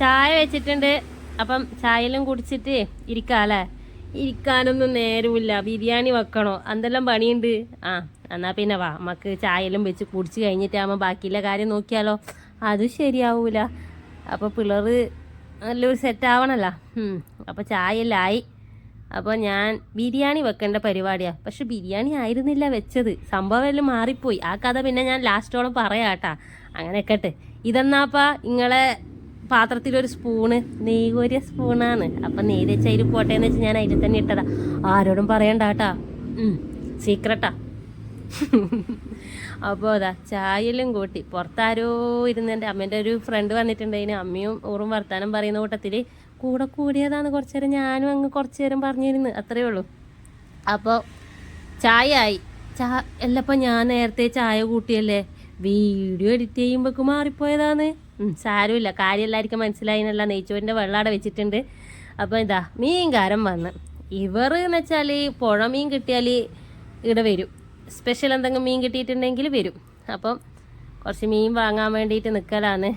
ചായ വെച്ചിട്ടുണ്ട്. അപ്പം ചായയെല്ലാം കുടിച്ചിട്ട് ഇരിക്കാം അല്ലേ ഇരിക്കാനൊന്നും നേരമില്ല ബിരിയാണി വെക്കണോ? എന്തെല്ലാം പണിയുണ്ട്? ആ എന്നാൽ പിന്നെ വാ. നമുക്ക് ചായയെല്ലാം വെച്ച് കുടിച്ച് കഴിഞ്ഞിട്ടാകുമ്പോൾ ബാക്കിയുള്ള കാര്യം നോക്കിയാലോ. അത് ശരിയാവൂല. അപ്പോൾ പിള്ളേർ നല്ലൊരു സെറ്റ് ആവണല്ലോ. അപ്പോൾ ചായയെല്ലാം അപ്പോൾ ഞാൻ ബിരിയാണി വെക്കേണ്ട പരിപാടിയാണ് പക്ഷെ ബിരിയാണി ആയിരുന്നില്ല വെച്ചത്. സംഭവം എല്ലാം മാറിപ്പോയി. ആ കഥ പിന്നെ ഞാൻ ലാസ്റ്റോളം പറയാം കേട്ടാ അങ്ങനെ കേട്ടെ ഇതെന്നാപ്പാ? നിങ്ങളെ പാത്രത്തിലൊരു സ്പൂണ് നെയ് കോരിയ സ്പൂണാണ്. അപ്പം നെയ് വെച്ച അതിൽ പോട്ടെ എന്ന് വെച്ച് ഞാൻ അതിൽ തന്നെ ഇട്ടതാ. ആരോടും പറയണ്ട കേട്ടാ സീക്രട്ടാ അപ്പോൾ അതാ ചായയിലും കൂട്ടി. പുറത്താരോ ഇരുന്ന് എന്റെ അമ്മേന്റെ ഒരു ഫ്രണ്ട് വന്നിട്ടുണ്ടായിന് അമ്മയും ഊറും വർത്താനം പറയുന്ന കൂട്ടത്തിൽ കൂടെ കൂടിയതാണ് കുറച്ച് നേരം ഞാനും അങ്ങ് കുറച്ച് നേരം പറഞ്ഞിരുന്നു. അത്രയേ ഉള്ളൂ. അപ്പോൾ ചായ ആയി ചാ എല്ലപ്പോൾ ഞാൻ നേരത്തെ ചായ കൂട്ടിയല്ലേ? വീഡിയോ എഡിറ്റ് ചെയ്യുമ്പോൾക്ക് മാറിപ്പോയതാണ് സാരമില്ല. കാര്യം എല്ലാവർക്കും മനസ്സിലായിന്നല്ല നെയ്ച്ചോറിന്റെ വെള്ളാടെ വെച്ചിട്ടുണ്ട്. അപ്പോൾ ഇതാ മീൻകാരൻ വന്ന്. ഇവർ എന്ന് വെച്ചാൽ പുഴ മീൻ കിട്ടിയാൽ ഇവിടെ വരും. സ്പെഷ്യൽ എന്തെങ്കിലും മീൻ കിട്ടിയിട്ടുണ്ടെങ്കിൽ വരും. അപ്പം കുറച്ച് മീൻ വാങ്ങാൻ വേണ്ടിയിട്ട് നിൽക്കലാണ്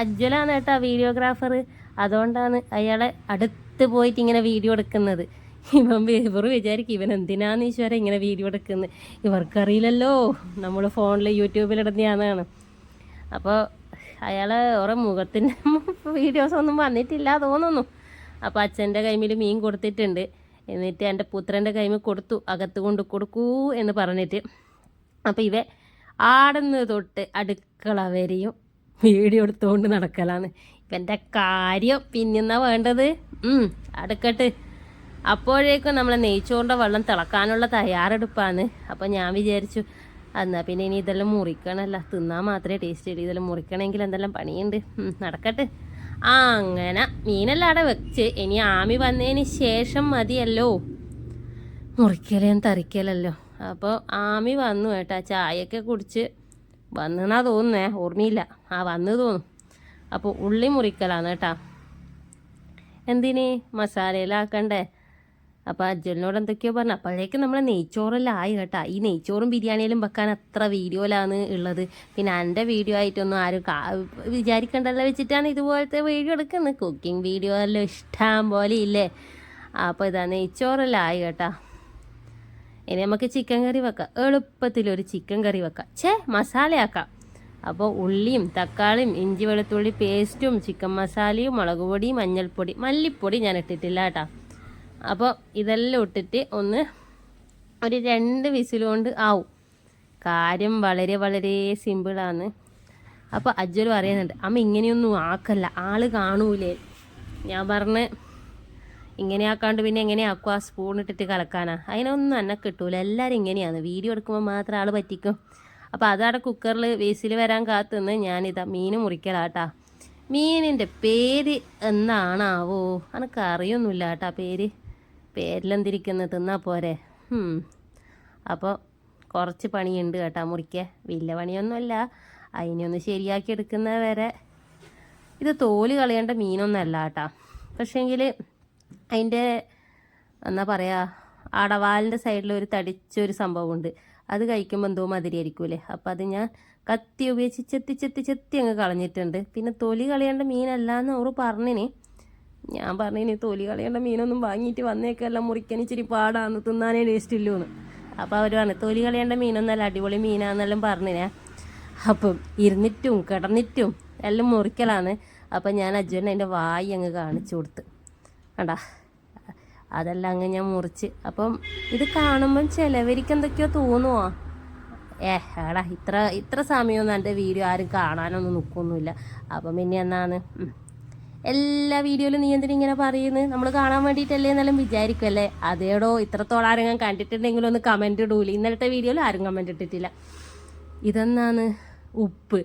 അജ്വലാണ് കേട്ടോ വീഡിയോഗ്രാഫർ. അതുകൊണ്ടാണ് അയാളെ അടുത്ത് പോയിട്ട് ഇങ്ങനെ വീഡിയോ എടുക്കുന്നത്. ഇവൻ ഇവർ വിചാരിക്കും ഇവൻ എന്തിനാന്ന് ഈശ്വര ഇങ്ങനെ വീഡിയോ എടുക്കുന്നത്. ഇവർക്കറിയില്ലല്ലോ. നമ്മൾ ഫോണിൽ യൂട്യൂബിലിടുന്നതാണ് അപ്പോൾ അയാൾ ഓരോ മുഖത്തിന്റെ വീഡിയോസ് ഒന്നും വന്നിട്ടില്ല തോന്നുന്നു. അപ്പോൾ അച്ഛന്റെ കൈമിൽ മീൻ കൊടുത്തിട്ടുണ്ട്. എന്നിട്ട് എന്റെ പുത്രന്റെ കൈമിൽ കൊടുത്തു. അകത്ത് കൊണ്ട് കൊടുക്കൂ എന്ന് പറഞ്ഞിട്ട്. അപ്പോൾ ഇവ ആടുന്ന് തൊട്ട് അടുക്കള വരെയും വീഡിയോ എടുത്തുകൊണ്ട് നടക്കലാണ്. ഇവന്റെ കാര്യം പിന്നെന്നാ വേണ്ടത്? അടുക്കട്ട്. അപ്പോഴേക്കും നമ്മളെ നെയ്ച്ചോറിന്റെ വെള്ളം തിളക്കാനുള്ള തയ്യാറെടുപ്പാണ്. അപ്പോൾ ഞാൻ വിചാരിച്ചു എന്നാൽ പിന്നെ ഇനി ഇതെല്ലാം മുറിക്കണമല്ല തിന്നാൽ മാത്രമേ ടേസ്റ്റ് ഉള്ളൂ ഇതെല്ലാം മുറിക്കണമെങ്കിൽ എന്തെല്ലാം പണിയുണ്ട്? നടക്കട്ടെ. ആ അങ്ങനെ മീനെല്ലാം അവിടെ വെച്ച് ഇനി ആമി വന്നതിന് ശേഷം മതിയല്ലോ. മുറിക്കലേം തറിക്കലല്ലോ. അപ്പോൾ ആമി വന്നു കേട്ടാ. ചായയൊക്കെ കുടിച്ച് വന്നെന്നാ തോന്നുന്നേ. ഓർമ്മയില്ല. ആ വന്നു തോന്നും. അപ്പോൾ ഉള്ളി മുറിക്കലാണ് കേട്ടാ. എന്തിന്? മസാലയിലാക്കണ്ടേ? അപ്പോൾ അജ്ജലിനോട് എന്തൊക്കെയോ പറഞ്ഞു. അപ്പോഴേക്കും നമ്മളെ നെയ്ച്ചോറെല്ലാം കേട്ടാ. ഈ നെയ്ച്ചോറും ബിരിയാണിയിലും വെക്കാൻ അത്ര വീഡിയോയിലാണ് ഉള്ളത്. പിന്നെ എന്റെ വീഡിയോ ആയിട്ടൊന്നും ആരും വിചാരിക്കണ്ടല്ലോ വെച്ചിട്ടാണ് ഇതുപോലത്തെ വീഡിയോ എടുക്കുന്നത്. കുക്കിംഗ് വീഡിയോ എല്ലാം ഇഷ്ടം പോലെ ഇല്ലേ? അപ്പോൾ ഇതാ നെയ്ച്ചോറെല്ലാം ആയി കേട്ടാ. ഇനി നമുക്ക് ചിക്കൻ കറി വെക്കാം. എളുപ്പത്തിലൊരു ചിക്കൻ കറി വെക്കാം. ഛേ മസാലയാക്കാം. അപ്പോൾ ഉള്ളിയും തക്കാളിയും ഇഞ്ചി വെളുത്തുള്ളി പേസ്റ്റും ചിക്കൻ മസാലയും മുളക് പൊടി മഞ്ഞൾപ്പൊടി മല്ലിപ്പൊടി ഞാൻ ഇട്ടിട്ടില്ല കേട്ടോ. അപ്പോൾ ഇതെല്ലാം ഇട്ടിട്ട് ഒന്ന് ഒരു രണ്ട് വിസിൽ കൊണ്ട് ആവും. കാര്യം വളരെ വളരെ സിമ്പിളാണ് അപ്പോൾ അജ്വൽ പറയുന്നുണ്ട് അമ്മ ഇങ്ങനെയൊന്നും ആക്കല്ല ആൾ കാണൂലേ. ഞാൻ പറഞ്ഞ് ഇങ്ങനെ ആക്കാണ്ട് പിന്നെ എങ്ങനെ ആക്കുക സ്പൂൺ ഇട്ടിട്ട് കലക്കാനാ? അതിനൊന്നും എന്നെ കിട്ടൂല. എല്ലാവരും ഇങ്ങനെയാണ്. വീഡിയോ എടുക്കുമ്പോൾ മാത്രം ആൾ പറ്റിക്കും. അപ്പോൾ അതവിടെ കുക്കറിൽ വേസിൽ വരാൻ കാത്തുനിന്ന് ഞാനിതാ മീൻ മുറിക്കലാട്ടാ. മീനിന്റെ പേര് എന്താണാവോ എനിക്ക് അറിയൊന്നുമില്ല കേട്ടാ പേര്. പേരിലെന്തിരിക്കുന്നത് തിന്നാ പോരെ. അപ്പോൾ കുറച്ച് പണിയുണ്ട് കേട്ടാ മുറിക്ക. വലിയ പണിയൊന്നുമല്ല. അതിനൊന്ന് ശരിയാക്കി എടുക്കുന്ന വരെ. ഇത് തോൽ കളയേണ്ട മീനൊന്നല്ല കേട്ടാ. പക്ഷേങ്കിൽ അതിന്റെ എന്നാ പറയുക അടവാലിന്റെ സൈഡിൽ ഒരു തടിച്ചൊരു സംഭവമുണ്ട്. അത് കഴിക്കുമ്പോൾ എന്തോ മതിരിയായിരിക്കൂലേ? അപ്പോൾ അത് ഞാൻ കത്തി ഉപയോഗിച്ച് ചെത്തി ചെത്തി ചെത്തി അങ്ങ് കളഞ്ഞിട്ടുണ്ട്. പിന്നെ തൊലി കളയേണ്ട മീനല്ല എന്ന് അവർ പറഞ്ഞിന്. ഞാൻ പറഞ്ഞതിന് തൊലി കളയേണ്ട മീനൊന്നും വാങ്ങിയിട്ട് വന്നേക്കല്ല മുറിക്കാൻ ഇച്ചിരി പാടാന്ന് തിന്നാനേ ടേസ്റ്റ് ഇല്ലൂന്ന്. അപ്പോൾ അവർ പറഞ്ഞു തൊലി കളയേണ്ട മീനൊന്നല്ല അടിപൊളി മീനാന്നെല്ലാം പറഞ്ഞിനെ. അപ്പം ഇരുന്നിട്ടും കിടന്നിട്ടും എല്ലാം മുറിക്കലാണ്. അപ്പം ഞാൻ അജ്വൻ എന്റെ വായി അങ്ങ് കാണിച്ചു കൊടുത്ത്. കണ്ടാ? അതെല്ലാം അങ്ങ് ഞാൻ മുറിച്ച്. അപ്പം ഇത് കാണുമ്പം ചിലവർക്ക് എന്തൊക്കെയോ തോന്നുമോ ഏ എടാ ഇത്ര ഇത്ര സമയമൊന്നും എന്റെ വീഡിയോ ആരും കാണാനൊന്നും നിൽക്കൊന്നുമില്ല അപ്പം പിന്നെ എന്നാണ്. എല്ലാ വീഡിയോയിലും നീ എന്തിനാ ഇങ്ങനെ പറയുന്നത് നമ്മൾ കാണാൻ വേണ്ടിയിട്ടല്ലേ എന്നെല്ലാം വിചാരിക്കുമല്ലേ അതേടോ ഇത്രത്തോളം ആരെങ്കിലും കണ്ടിട്ടുണ്ടെങ്കിലും ഒന്ന് കമന്റ് ഇടൂല. ഇന്നലത്തെ വീഡിയോയിൽ ആരും കമന്റ് ഇട്ടിട്ടില്ല. ഇതെന്നാണ് ഉപ്പ്.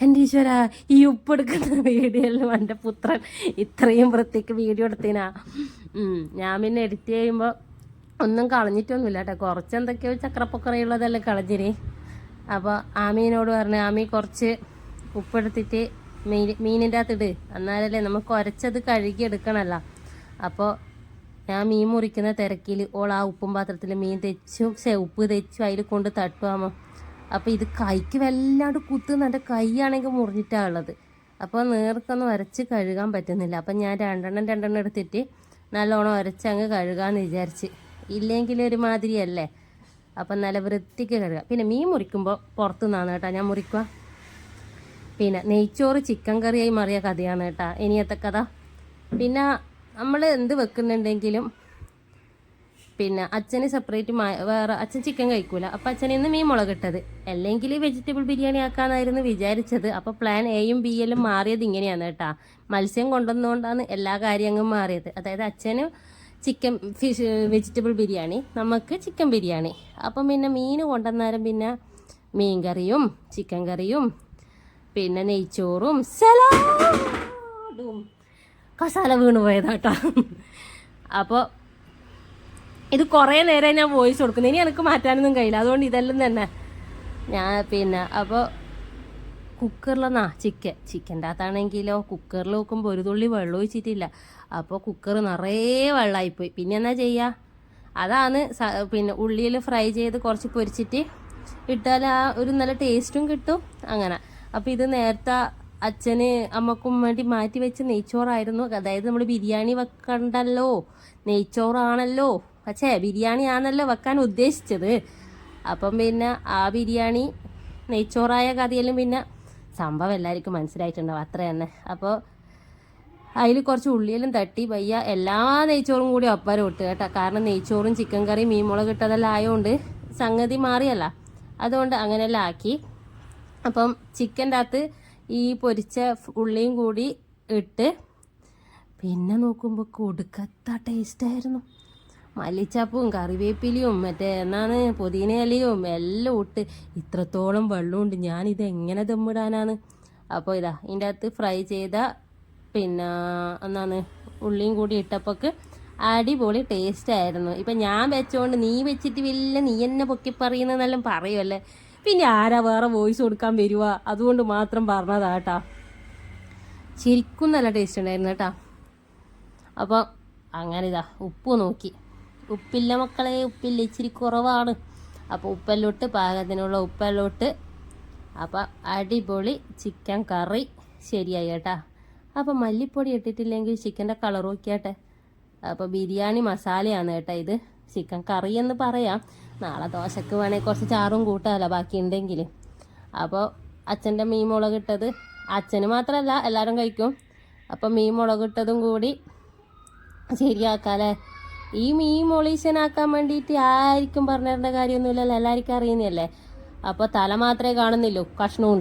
എന്റെ ഈശ്വര ഈ ഉപ്പ് എടുക്കുന്ന വീഡിയോയിലും എന്റെ പുത്രൻ ഇത്രയും വൃത്തിക്ക് വീഡിയോ എടുത്തിനാ. ഞാൻ പിന്നെ എഡിറ്റ് ചെയ്യുമ്പോൾ ഒന്നും കളഞ്ഞിട്ടൊന്നുമില്ല കേട്ടോ. കുറച്ച് എന്തൊക്കെയോ ചക്രപ്പൊക്കറയുള്ളതല്ലേ കളഞ്ഞിന്. അപ്പോൾ ആമീനോട് പറഞ്ഞു ആമി കുറച്ച് ഉപ്പെടുത്തിട്ട് മീൻ മീനിന്റെ അകത്ത് ഇട്. എന്നാലല്ലേ നമുക്ക് ഒരച്ചത് എടുക്കണല്ല അപ്പോൾ ഞാൻ മീൻ മുറിക്കുന്ന തിരക്കിൽ ഓൾ ആ ഉപ്പും പാത്രത്തിൽ മീൻ തെച്ചു ഉപ്പ് തെച്ചു അതിൽ കൊണ്ട് തട്ടുവാമോ അപ്പോൾ ഇത് കൈക്ക് വല്ലാണ്ട് കുത്തുന്ന എന്റെ കൈയാണെങ്കിൽ മുറിഞ്ഞിട്ടാണ് ഉള്ളത്. അപ്പോൾ നേർക്കൊന്നും ഉരച്ച് കഴുകാൻ പറ്റുന്നില്ല. അപ്പം ഞാൻ രണ്ടെണ്ണം രണ്ടെണ്ണം എടുത്തിട്ട് നല്ലോണം ഉരച്ച് അങ്ങ് കഴുകാമെന്ന് വിചാരിച്ച്. ഇല്ലെങ്കിൽ ഒരുമാതിരിയല്ലേ? അപ്പം നല്ല വൃത്തിക്ക് കഴുകാം. പിന്നെ മീൻ മുറിക്കുമ്പോൾ പുറത്തു നിന്നാണ് കേട്ടോ. ഞാൻ മുറിക്കുക പിന്നെ നെയ്ച്ചോറ് ചിക്കൻ കറിയായി മാറിയ കഥയാണ് കേട്ടോ. ഇനിയത്തെ കഥ. പിന്നെ നമ്മൾ എന്ത് വെക്കുന്നുണ്ടെങ്കിലും പിന്നെ അച്ഛന് സെപ്പറേറ്റ് വേറെ അച്ഛൻ ചിക്കൻ കഴിക്കൂല. അപ്പം അച്ഛൻ ഇന്ന് മീൻ മുളകിട്ടത്. അല്ലെങ്കിൽ വെജിറ്റബിൾ ബിരിയാണി ആക്കാന്നായിരുന്നു വിചാരിച്ചത്. അപ്പോൾ പ്ലാൻ എയും ബി എല്ലും മാറിയത് ഇങ്ങനെയാണ് കേട്ടോ. മത്സ്യം കൊണ്ടുവന്നുകൊണ്ടാണ് എല്ലാ കാര്യങ്ങളും മാറിയത്. അതായത് അച്ഛന് ചിക്കൻ ഫിഷ് വെജിറ്റബിൾ ബിരിയാണി നമുക്ക് ചിക്കൻ ബിരിയാണി. അപ്പം പിന്നെ മീൻ കൊണ്ടുവന്നാലും പിന്നെ മീൻ കറിയും ചിക്കൻ കറിയും പിന്നെ നെയ്ച്ചോറും സലാഡും. കസാല വീണ് പോയതാട്ടോ. അപ്പോൾ ഇത് കുറേ നേരം ഞാൻ വോയിസ് കൊടുക്കുന്നു. ഇനി എനിക്ക് മാറ്റാനൊന്നും കഴിയില്ല. അതുകൊണ്ട് ഇതെല്ലാം തന്നെ ഞാൻ പിന്നെ അപ്പോൾ കുക്കറിലെന്നാ ചിക്കൻ. ചിക്കന്റെ അകത്താണെങ്കിലോ കുക്കറിൽ വെക്കുമ്പോൾ ഒരു തുള്ളി വെള്ളം ഒഴിച്ചിട്ടില്ല. അപ്പോൾ കുക്കർ നിറയെ വെള്ളമായിപ്പോയി പിന്നെ എന്നാ ചെയ്യുക അതാണ് പിന്നെ ഉള്ളിയിൽ ഫ്രൈ ചെയ്ത് കുറച്ച് പൊരിച്ചിട്ട് ഇട്ടാൽ ആ ഒരു നല്ല ടേസ്റ്റും കിട്ടും. അങ്ങനെ. അപ്പോൾ ഇത് നേരത്തെ അച്ഛന് അമ്മക്കും വേണ്ടി മാറ്റി വെച്ച നെയ്ച്ചോറായിരുന്നു. അതായത് നമ്മൾ ബിരിയാണി വെക്കണ്ടല്ലോ. നെയ്ച്ചോറാണല്ലോ. പക്ഷേ ബിരിയാണി ആണല്ലോ വെക്കാൻ ഉദ്ദേശിച്ചത്. അപ്പം പിന്നെ ആ ബിരിയാണി നെയ്ച്ചോറായ കഥയിലും പിന്നെ സംഭവം എല്ലാവർക്കും മനസ്സിലായിട്ടുണ്ടാവും. അത്ര തന്നെ. അപ്പോൾ അതിൽ കുറച്ച് ഉള്ളിയെല്ലാം തട്ടി വയ്യ എല്ലാ നെയ്ച്ചോറും കൂടി ഒപ്പരം ഇട്ട് കേട്ടോ. കാരണം നെയ്ച്ചോറും ചിക്കൻ കറിയും മീൻ മുളക് ഇട്ടതെല്ലാം ആയതുകൊണ്ട് സംഗതി മാറിയല്ല. അതുകൊണ്ട് അങ്ങനെയെല്ലാം ആക്കി. അപ്പം ചിക്കന്റെ അകത്ത് ഈ പൊരിച്ച ഉള്ളിയും കൂടി ഇട്ട് പിന്നെ നോക്കുമ്പോൾ കൊടുക്കത്ത ടേസ്റ്റായിരുന്നു. മല്ലിച്ചപ്പും കറിവേപ്പിലയും മറ്റേ എന്നാണ് പുതിന ഇലയും എല്ലാം ഇട്ട് ഇത്രത്തോളം വെള്ളമുണ്ട്. ഞാനിത് എങ്ങനെ ദമ്മിടാനാണ്? അപ്പോൾ ഇതാ ഇതിന്റെ അകത്ത് ഫ്രൈ ചെയ്ത പിന്നെ എന്നാണ് ഉള്ളിയും കൂടി ഇട്ടപ്പോൾക്ക് അടിപൊളി ടേസ്റ്റ് ആയിരുന്നു ഇപ്പം ഞാൻ വെച്ചോണ്ട് നീ വെച്ചിട്ട് വലിയ നീ എന്നെ പൊക്കി പറയുന്നതെല്ലാം പറയുമല്ലേ പിന്നെ ആരാ വേറെ വോയിസ് കൊടുക്കാൻ വരുക അതുകൊണ്ട് മാത്രം പറഞ്ഞതാട്ടാ ശരിക്കും നല്ല ടേസ്റ്റ് ഉണ്ടായിരുന്നു കേട്ടാ അപ്പോൾ അങ്ങനെ ഇതാ ഉപ്പ് നോക്കി. ഉപ്പില്ല മക്കളെ ഉപ്പില്ല ഇച്ചിരി കുറവാണ്. അപ്പോൾ ഉപ്പല്ലോട്ട് പാകത്തിനുള്ള ഉപ്പല്ലോട്ട്. അപ്പം അടിപൊളി ചിക്കൻ കറി ശരിയായി കേട്ടാ. അപ്പോൾ മല്ലിപ്പൊടി ഇട്ടിട്ടില്ലെങ്കിൽ ചിക്കന്റെ കളർ നോക്കിയാട്ടെ. അപ്പോൾ ബിരിയാണി മസാലയാണ് കേട്ടോ ഇത്. ചിക്കൻ കറി എന്ന് പറയാം. നാളെ ദോശക്ക് വേണമെങ്കിൽ കുറച്ച് ചാറും കൂട്ടാമല്ലോ ബാക്കി ഉണ്ടെങ്കിൽ. അപ്പോൾ അച്ഛന്റെ മീൻ മുളകിട്ടത് അച്ഛന് മാത്രമല്ല എല്ലാവരും കഴിക്കും. അപ്പം മീൻ മുളകിട്ടതും കൂടി ശരിയാക്കാല്ലേ ഈ മീൻ മൊളീശനാക്കാൻ വേണ്ടിയിട്ട് ആർക്കും പറഞ്ഞു തരേണ്ട കാര്യമൊന്നുമില്ലല്ലോ എല്ലാവർക്കും അറിയുന്നതല്ലേ? അപ്പോൾ തല മാത്രമേ കാണുന്നില്ലൂ കഷ്ണവും.